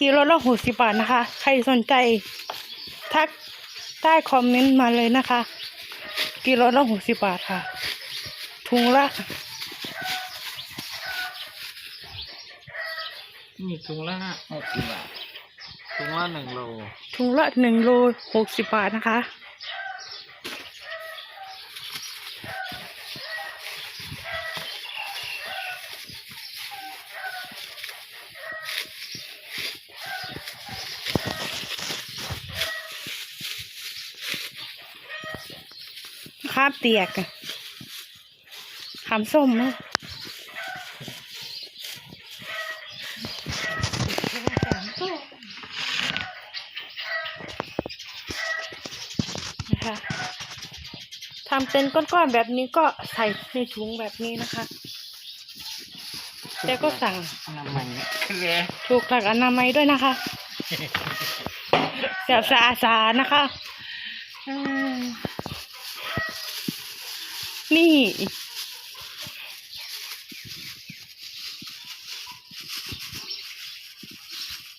กิโลละหกสิบบาทนะคะ ใครสนใจทักใต้คอมเมนต์มาเลยนะคะ กิโลละหกสิบบาทค่ะ ถุงละนี่ถุงละหกสิบบาทถุงละหนึ่งโลถุงละหนึ่งโลหกสิบบาทนะคะ ข้ามเตียกอะขามส้มเนอะนะคะทำเป็นก้อนๆแบบนี้ก็ใส่ในถุงแบบนี้นะคะ แล้วก็สั่งน้ำมันคือถูกหลักอนามัยด้วยนะคะเสียบสะอาดสะอาดนะคะอืม นี่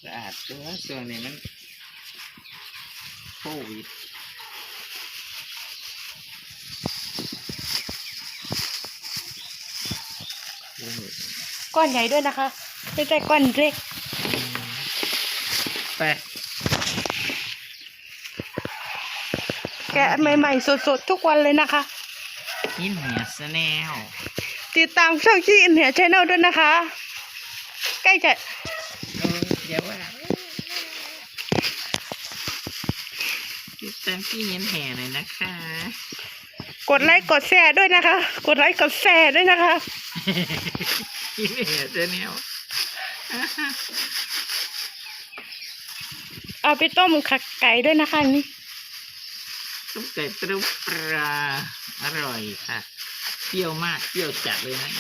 สะอาดตัวส่วนนี้มันโควิดโอ้โหก้อนใหญ่ด้วยนะคะไม่ใช่ก้อนเล็กไปแกะใหม่ๆสดๆทุกวันเลยนะคะ ยินเหียสแนลติดตามช่องที่อินเหียชแนลด้วยนะคะ ใกล้จะเออเดี๋ยวว่าติดตามพี่ยินแห่หน่อยนะคะ กดไลค์กดแชร์ด้วยนะคะ กดไลค์กดแชร์ด้วยนะคะยินแห่สแนลเอาไปต้มขักไก่ด้วยนะคะนี่ ใส่ปลาปลาอร่อยค่ะ เปรี้ยวมาก เปรี้ยวจัดเลยนะ